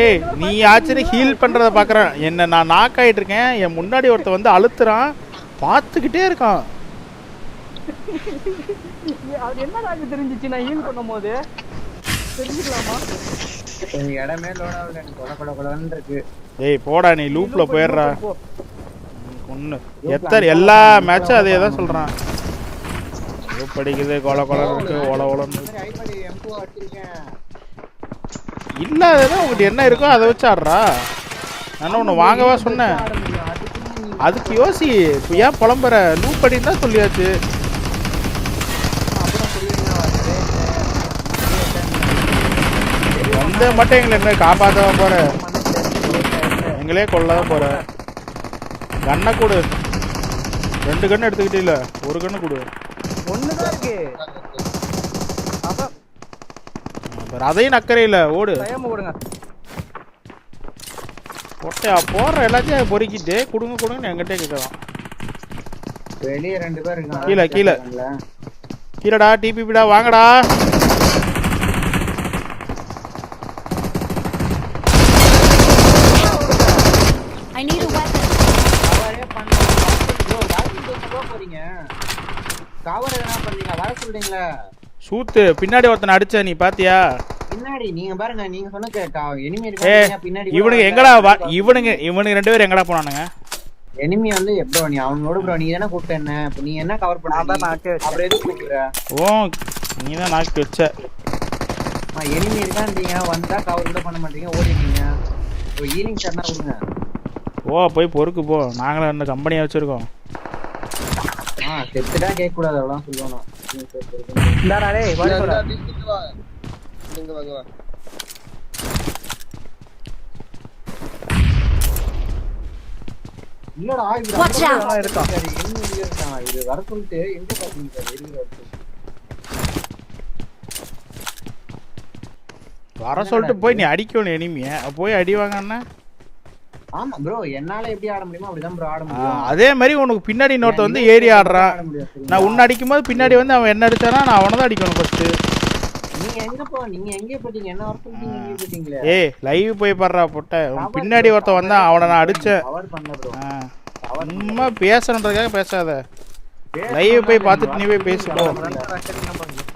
ஏய் நீ ஆச்சுன்னு ஹீல் பண்றத பாக்குறேன் என்ன நான் நாக் ஆயிட்டு இருக்கேன் என் முன்னாடி ஒருத்தன் வந்து அழுத்துறான். பார்த்துக்கிட்டே இருக்கான். அது என்ன காரணம் தெரிஞ்சிச்சு? நான் ஹீல் பண்ணும் போது தெரிஞ்சுக்கலாமா இடமே லோட் ஆகல. எனக்கு கொல கொல கொலன்னு இருக்கு. ஏய் போடா நீ லூப்ல போயிடுறா. ஒன்று எத்தனை எல்லா மேட்சும் அதே தான் சொல்றான். லூப் அடிக்குது கொல கொல இருக்கு ஒல ஒலன்னு இந்த இல்லாததான் உங்ககிட்ட என்ன இருக்கோ அதை வச்சு ஆடுறா. நான் ஒன்று வாங்கவா சொன்னேன். அதுக்கு யோசி இப்போ ஏன் புலம்புற? லூப் அடின்னு தான் சொல்லியாச்சு. அப்புறம் வந்து மட்டும் எங்களை என்ன காப்பாற்றவா போற? எங்களே கொல்ல தான் போற? கண்ணை கொடு. ரெண்டு கண்ணு எடுத்துக்கிட்டே ஒரு கண்ணு கொடு. ஒண்ணுதான் இருக்கு. அப்புறம் அதையும் நக்கறே இல்ல ஓடு. கொடுங்க ஒட்டையா போடுற எல்லாத்தையும் பொறுக்கிட்டு கொடுங்க கொடுங்கன்னு எங்கிட்டே கேட்கலாம் வெளியே ரெண்டு பேர் இருக்காங்க. கீழே, கீழே. கீழடா டிபிபிடா வாங்கடா. I need a weapon. கவரே பண்ண போறீங்க? கவர் எதனா பண்றீங்க வர சொல்றீங்களா. சூத்து பின்னாடி ஒருத்தனை அடிச்ச நீ பாத்தியா? பின்னாடி நீங்க பாருங்க நீங்க சொன்ன எனிமி பின்னாடி இவனுங்க எங்கடா வா இவனுங்க இவனுங்க ரெண்டு பேரும் எங்கடா போனானுங்க? எனிமி வந்து ப்ரோ நீ அவனோட ப்ரோ நீ தானே கூப்பிட்ட என்ன? இப்ப நீ என்ன கவர் பண்ண நாக்கே வச்சேன். அப்புறம் எதுக்கு கூப்பிடுற? ஓ நீ தான் நாக்கு வச்ச எனிமி இருக்கான்றீங்க வந்தா கவர் கூட பண்ண மாட்டீங்க ஓடிட்டீங்க இப்போ ஈலிங் ஷாட்னா கொடுங்க ஓ போய் பொறுக்கு போ. நாங்களும் இந்த கம்பெனியை வச்சிருக்கோம். ஆ செத்துட்டா கேட்க கூடாது அவ்வளவு சொல்லுவானா இந்தாடா டேய் வாடி போடா இங்க வாங்க வா. இல்லடா இது. ரொம்ப இருக்கான் enemy இங்க இருக்கான் இது? வர சொல்லிட்டு எங்க பாத்தீங்க சார்? வர சொல்லிட்டு போய் நீ அடிக்கணும் எனிமிய போய் அடி வாங்கன்னா ஆமா ப்ரோ என்னால எப்படி ஆட முடியுமோ அப்படிதான் ப்ரோ ஆட ஆ, முடியும். அதே மாதிரி உனக்கு பின்னாடி இன்னொருத்த வந்து ஏறி ஆடுறான்? நான் உன்னை அடிக்கும் போது பின்னாடி வந்து அவன் என்ன அடிச்சானா நான் அவனை தான் அடிக்கணும் ஃபர்ஸ்ட் நீங்க எங்க போ நீங்க எங்க போட்டீங்க என்ன வர சொல்லிட்டீங்க எங்க போட்டீங்களே ஏய் லைவ் போய் படுறா பொட்ட. பின்னாடி ஒருத்தன் வந்தான் அவனை நான் அடிச்சேன். கவர் பண்ணல ப்ரோ ஆ, சும்மா பேசணுன்றதுக்காக பேசாத. லைவ் போய் பார்த்துட்டு நீ போய் பேசிக்கோ.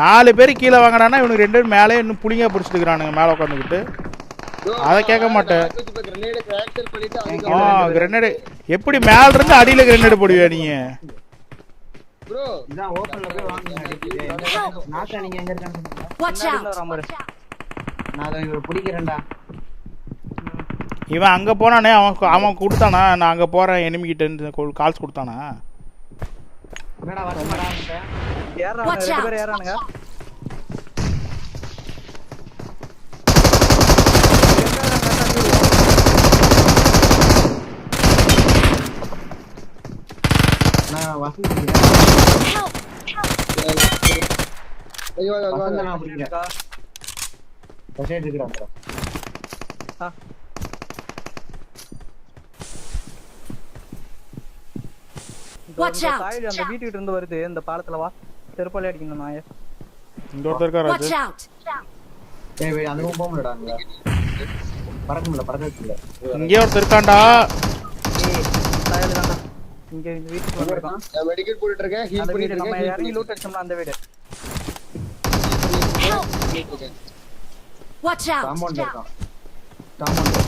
நாலு பேர் கீழே வாங்கினானா இவனுக்கு ரெண்டு பேரும் மேலே இன்னும் புளிங்கா பிடிச்சிருக்கிறானுங்க மேலே உட்காந்துக்கிட்டு அதை கேட்க மாட்டேன். கிரனேட் எப்படி மேல இருந்து அடியில கிரெனேடு போடுவியா நீங்க இவன் அங்க போனானே அவன் அவன் கொடுத்தானா? நான் அங்க போறேன் enemy கிட்ட இருந்து கால்ஸ் கொடுத்தானா? நான் வசந்த். ஐயோ வசந்த் பிடிக்கிறேன்? First eight. ஆ. அந்த வீட்டுக்கிட்ட இருந்து வருது இந்த பாலத்துல வா செருப்பாலே அடிக்கணும் நாய இந்த ஒருத்தர் இருக்காரு. ஏய் அந்த முடியடா அங்க பறக்க முடியல பறக்க இங்கே ஒருத்தர் இருக்கான்டா தான்டா இங்க இந்த வீட்டுக்கு வந்திருக்கான் நான் மெடிக்கல் போட்டுட்டு இருக்கேன். ஹீல் பண்ணிட்டு வீடு நம்ம இருக்கேன். இறங்கி லூட் அடிச்சோம்னா அந்த வீடு. Watch out. காம்பவுண்ட் இருக்கான் காம்பவுண்ட்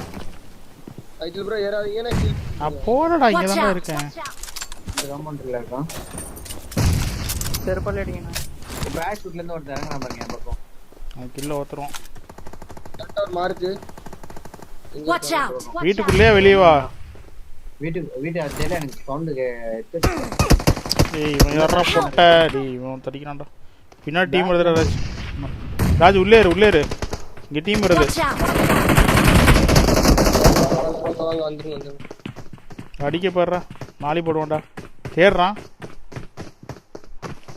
ஐட்டில் ப்ரோ ஏறாதீங்க. நான் ஹீல் நான் போறடா இங்க தானே. இருக்கேன். இந்த காம்பவுண்ட்ல இருக்கான் செருப்பாலே அடிக்கணும். பேக் ஷூட்ல இருந்து ஒருத்தர் இறங்குறான் பாருங்க என் பக்கம். நான் கில்ல ஒருத்தரும் கரெக்டா ஒரு மார்க் Watch out. வீட்டுக்குள்ளேயே வெளியே வா. வீட்டுக்கு வீட்டு எனக்கு சவுண்டு ஏய் இவன் யாரா பொட்ட டேய் இவன் தடிக்கிறான்டா. பின்னாடி டீம் வருதுடா ராஜ். ராஜ் உள்ளே இரு உள்ளே இரு. இங்க டீம் வருது. அடிக்க போடுறா. மாலி போடுவான்டா தேடுறான்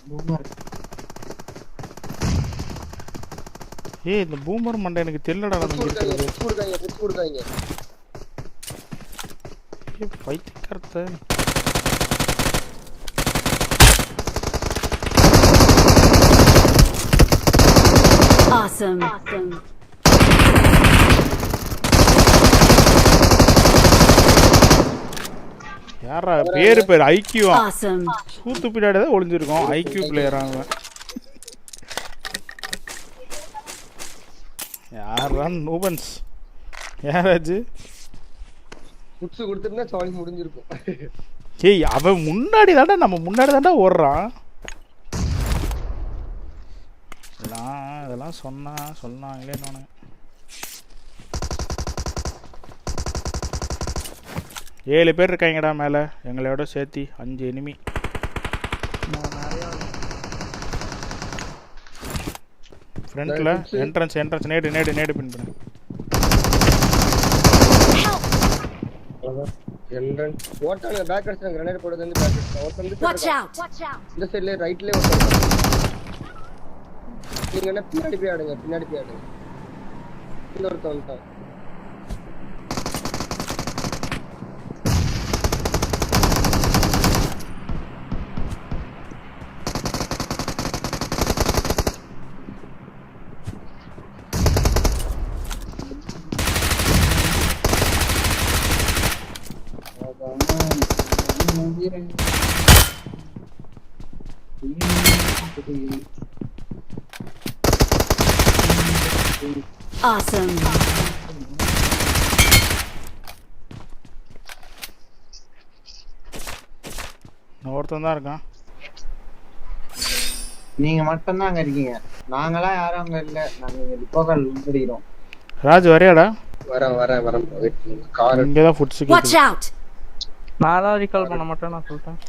பூமர் ஏய் இந்த பூமர் மண்டை எனக்கு தெரியலடா நம்ம ये फाइट करता है Awesome. awesome. யாரா? பேரு பேர் ஐக்கியூ சூத்து பின்னாடி தான் ஒளிஞ்சிருக்கோம். ஐக்கியூ பிளேயர் அவன் யாரா நூபன்ஸ். யாராச்சு புட்ஸ் கொடுத்துருந்தா சாலி முடிஞ்சிருக்கும். ஏய் அவன் முன்னாடி தாண்டா நம்ம முன்னாடி தாண்டா ஓடுறான். இதெல்லாம் இதெல்லாம் சொன்னா சொன்னாங்களே நானு ஏழு பேர் இருக்காங்கடா மேலே. எங்களோட சேர்த்தி அஞ்சு எனிமி ஃப்ரண்ட்டில் என்ட்ரன்ஸ் என்ட்ரன்ஸ் நேடு நேடு நேடு பின் பண்ணு. என்ட்ரன் ஓட்டானுங்க பேக் அடிச்சாங்க கிரனேட் போடுறது வந்து பேக் அடிச்சாங்க ஒருத்தன் வந்து Watch out. Watch out. இந்த சைடுல ரைட்லயே ஒருத்தன் நீங்க என்ன பின்னாடி போய் ஆடுங்க பின்னாடி போய் ஆடுங்க. இந்த ஒருத்தன் வந்துட்டான். Awesome. ஒருத்தன் தான் இருக்கான். நீங்க மட்டும் தான் அங்க இருக்கீங்க. நாங்களாம் யாரும் அங்க இல்ல. நாங்க இங்க டிப்போக்கால் முடிக்கிறோம் ராஜ் வரையாடா? வரேன் வரேன் வரேன் வெயிட் பண்ணுங்க கார் இங்கே தான் ஃபுட்ஸ் Watch out. நான் தான் ரீகால் பண்ண மாட்டேன் நான் சொல்லிட்டேன்.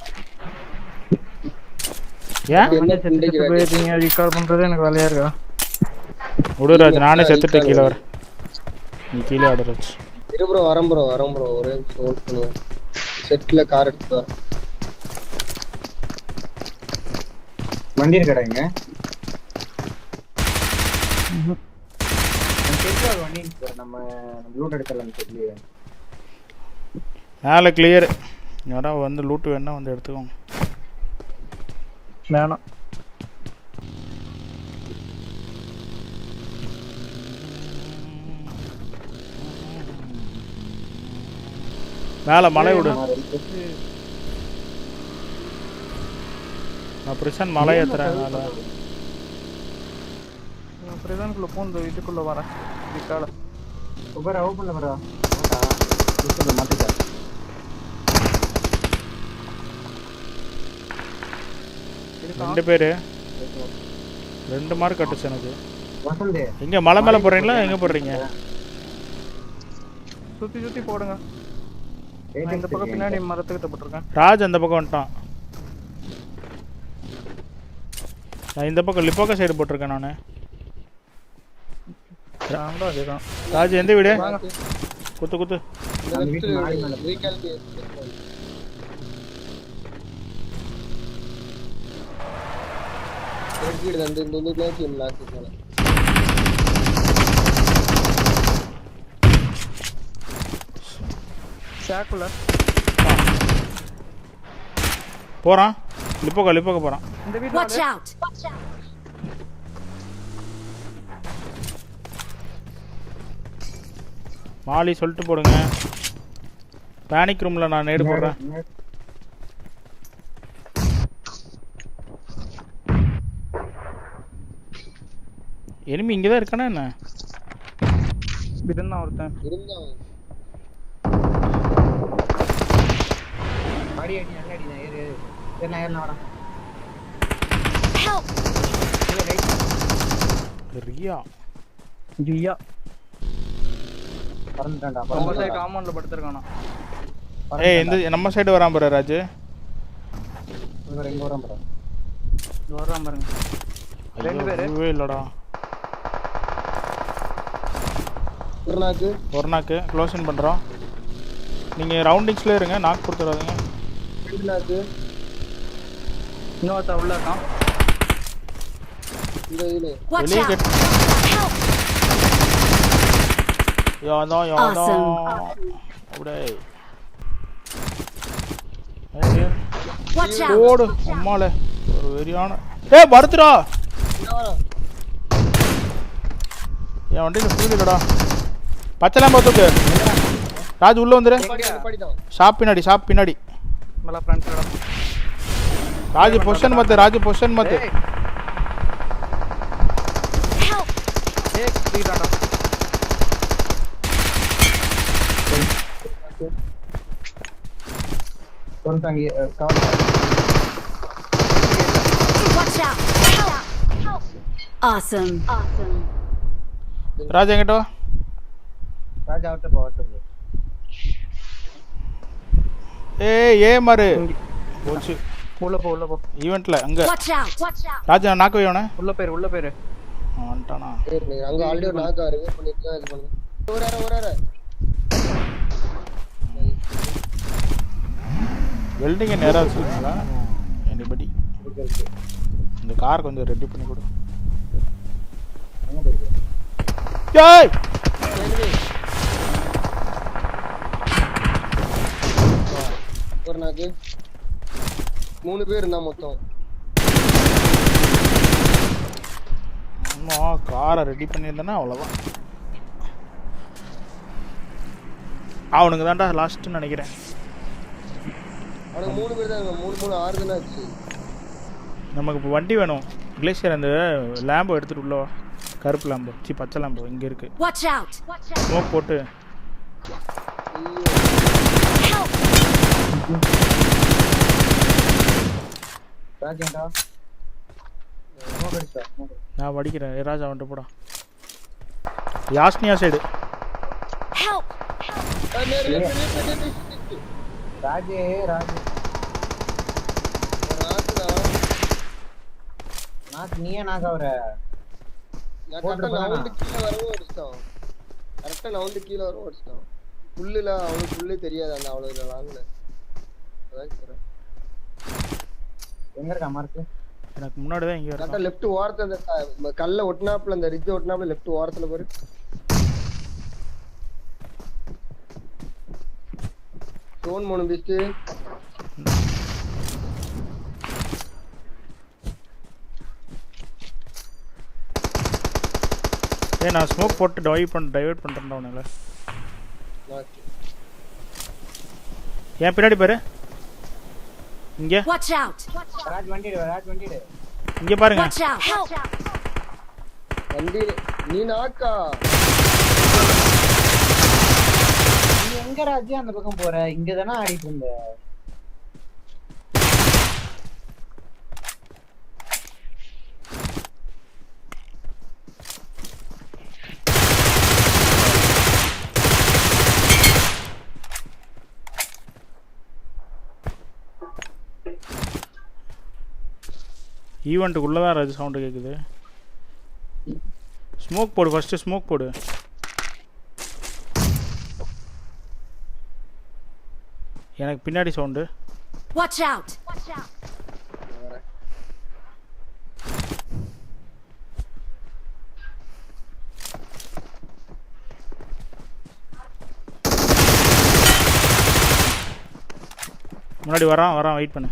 ஏன்? ரீகால் பண்றது எனக்கு வேலையா இருக்கா. விடு ராஜ் நானே செத்துட்டு கீழே வரேன் நீ கீழே ஆடு ராஜ். இரு ப்ரோ வரேன் ப்ரோ வரேன் ப்ரோ ஒரே ஹோல்ட் பண்ணுங்க செட்ல கார் எடுத்து வரேன் வண்டி இருக்கடா இங்க வண்டி நம்ம லூட் எடுக்கலாம் தெரியல மேலே கிளியர் யாராவது வந்து லூட்டு வேணா வந்து எடுத்துக்கோங்க. வேணாம். மேலே மலை விடு. நான் பிரசன் மலை ஏத்துறேன் மேலே நான் பிரதானுக்குள்ள பூந்து வீட்டுக்குள்ள வரேன். ரீகால சூப்பரா ஓபன்ல வரா மாத்திட்டா ரெண்டு பேர். ரெண்டு மார்க் கட்டுச்சு எனக்கு. எங்கே மலை மேலே போடுறீங்களா? எங்கே போடுறீங்க? சுத்தி சுத்தி போடுங்க. இந்த பக்கம் பின்னாடி மரத்துக்கிட்ட போட்டிருக்கேன். ராஜ் அந்த பக்கம் வந்துட்டான். நான் இந்த பக்கம் லிப்போக்கா சைடு போட்டிருக்கேன் நான். ராஜ் எந்த வீடு? குத்து குத்து இந்த நம்ம வீட்டு மாடி மேல லெஃப்ட் ரீகால் ரெட் வீடு வந்து லிப்போக்கா லிப்போக்கா போகிறான் இந்த வீட்டுல Watch out. மாலி சொல்லிட்டு போடுங்க. பேனிக் ரூமில் நான் நேடு போடுறேன். எனிமி இங்கே தான் இருக்கானே என்ன? இருந்தான் ஒருத்தன். இருந்தான். அடி அடி நல்ல அடி நான் ஏறு. ஏறு நான் ஏறலாம் வரேன். ரியா. ஜியா பறந்துட்டான்டா நம்ம சைடு பறந்துட்டான்டா காம்பவுண்ட்ல படுத்திருக்கானா? ஏய் இந்த நம்ம சைடு வரான் பாரு ராஜு. இங்க வரோம் ப்ரோ. இது வர்றான் பாருங்க. ரெண்டு பேரு. இல்லைடா. ஒரு நாக்கு ஒரு நாக்கு க்ளோசிங் பண்ணுறோம் நீங்கள் ரவுண்டிங்ஸ்லேயே இருங்க நாக் கொடுத்துடாதீங்க ரெண்டு நாக்கு இன்னொருத்தன் உள்ள இருக்கான். இந்த இதுல. வெளியே. கெட். யாதோ யாதோ. அப்படியே. ஓடு அம்மால. ஒரு வெறியான. ஏய் படுத்துடா. என் வண்டியில் ஃபுல் இல்லடா. பச்சைலாம் பார்த்துக்கு. ராஜ் உள்ள வந்துரு. ஷாப் பின்னாடி ஷாப் பின்னாடி. ராஜு பொசிஷன் மத்து ராஜு பொசிஷன் மத்து ஏய். Help! வா ராஜா அவட்ட போ அவட்ட போ ஏய் ஏ மாறு போச்சு. உள்ள போ உள்ள போ. ஈவெண்ட்ல அங்க! ராஜா நாக்கு வையோனே உள்ள பேர் உள்ள பேர் வந்துட்டானா? அங்க ஆல்ரெடி ஒரு நாக்கு ரிவே பண்ணிட்டு இது பண்ணுங்க ஒரு அரை ஒரு அரை. வெல்டிங்கை நேராக வச்சுருக்கீங்களா? எனிபடி இந்த கார் கொஞ்சம் ரெடி பண்ணி கொடு. ஏய்! ஒரு நாக்கு மூணு பேர் இருந்தா மொத்தம். இன்னும் காரை ரெடி பண்ணியிருந்தேன்னா அவ்வளோதான் அவனுக்கு தான்டா லாஸ்ட்டுன்னு நினைக்கிறேன். அவனுக்கு மூணு பேர் தான். மூணு மூணு ஆறு தானே ஆச்சு. நமக்கு இப்போ வண்டி வேணும். கிளேசியர் அந்த லேம்போ எடுத்துட்டு உள்ள கருப்பு லேம்போ சி பச்சை லேம்போ இங்கே இருக்கு. Watch out! Watch out! Smoke போட்டு நான் வடிக்கிறேன். ஏ ராஜா வந்துட்டு போடா. யாஸ்னியா சைடு. ராஜே ராஜே. நாக்கு நீயே நாக்கு அவர கரெக்டா? நவுந்து கீழே வரவும் அடிச்சிட்டான். கரெக்டா நவுந்து கீழே வரவும் அடிச்சிட்டான். புல்லுல அவனுக்கு புல்லே தெரியாது அந்த அவ்வளவு சொல்றேன் எங்க இருக்கா மார்க்கு எனக்கு முன்னாடி தான் இங்கே கரெக்டா இருக்கான். லெஃப்ட் ஓரத்துல அந்த கல்ல ஒட்டினாப்புல அந்த ரிட்ஜ் ஒட்டினாப்புல லெஃப்ட் ஓரத்துல பாரு. ஸ்டோன் மூணு பீஸ்ட் ஏய் நான் ஸ்மோக் போட்டு டைவ் பண்ண டைவர்ட் பண்ணுறேன்டா உனக்கு என் பின்னாடி பாரு. இங்கே. Watch out! ராஜ் வண்டிடு ராஜ் வண்டிடு இங்கே பாருங்க. Watch out! Help! வண்டி நீ நாக்கா. நீ எங்க ராஜ் அந்த பக்கம் போற? இங்க தானே ஆடிட்டு இருந்த? ஈவெண்ட்டுக்குள்ளே தான் ராஜு சவுண்டு கேட்குது ஸ்மோக் போடு ஃபஸ்ட்டு ஸ்மோக் போடு எனக்கு பின்னாடி சவுண்டு! Watch out! முன்னாடி வரான் வரான் வெயிட் பண்ணு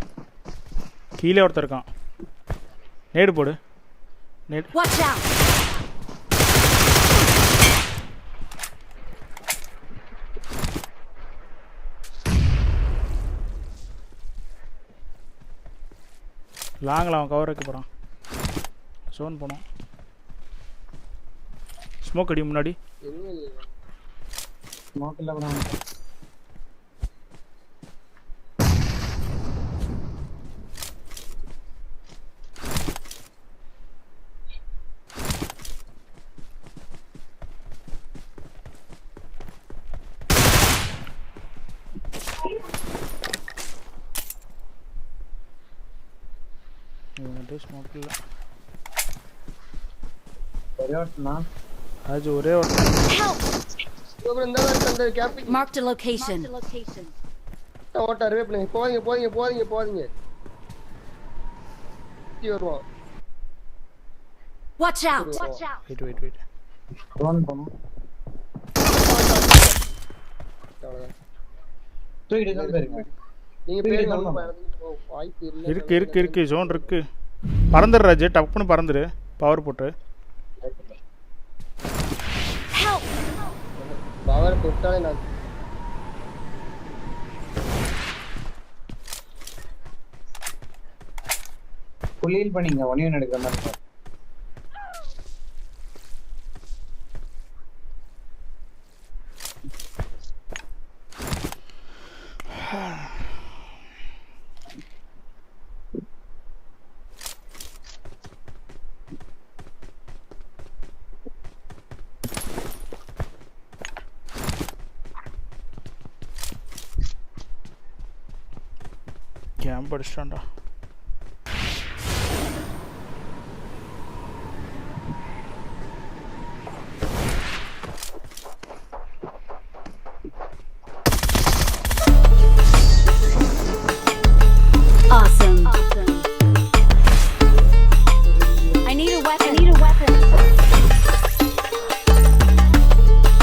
கீழே ஒருத்தர் இருக்கான் நேடு போடு. நேடு! லாங்கில் அவன் கவர் வைக்க போகிறான் சோன் போனோம். ஸ்மோக் அடி முன்னாடி. எங்க இல்லையா? ஸ்மோக்கில் அப்புறம் இவன்கிட்ட ஸ்மோக் இல்லை ஒரே ஒருத்தனா அது ஒரே ஒரு Help! அப்புறம் இந்த மாதிரி அந்த capping Marked a location. location. ஓட்ட ரிவே பண்ணுங்க. போதீங்க போதீங்க போதீங்க போதீங்க சுத்தி வருவான் Watch out! Watch out! Wait wait wait Ron. தூக்கிட்டு தான் நீங்க பேர். வாய்ப்பு இல்லை இருக்கு இருக்கு இருக்கு. ஜோன் இருக்கு. பறந்துடு ராஜு டப்புன்னு பறந்துடு பவர் போட்டு. Help! பவர் கொடுத்தாலே நான் புள்ளியில் பண்ணிங்க ஒன்றையும் எடுக்கிற மாதிரி ഞാൻ പഠിച്ചിട്ടുണ്ടോ?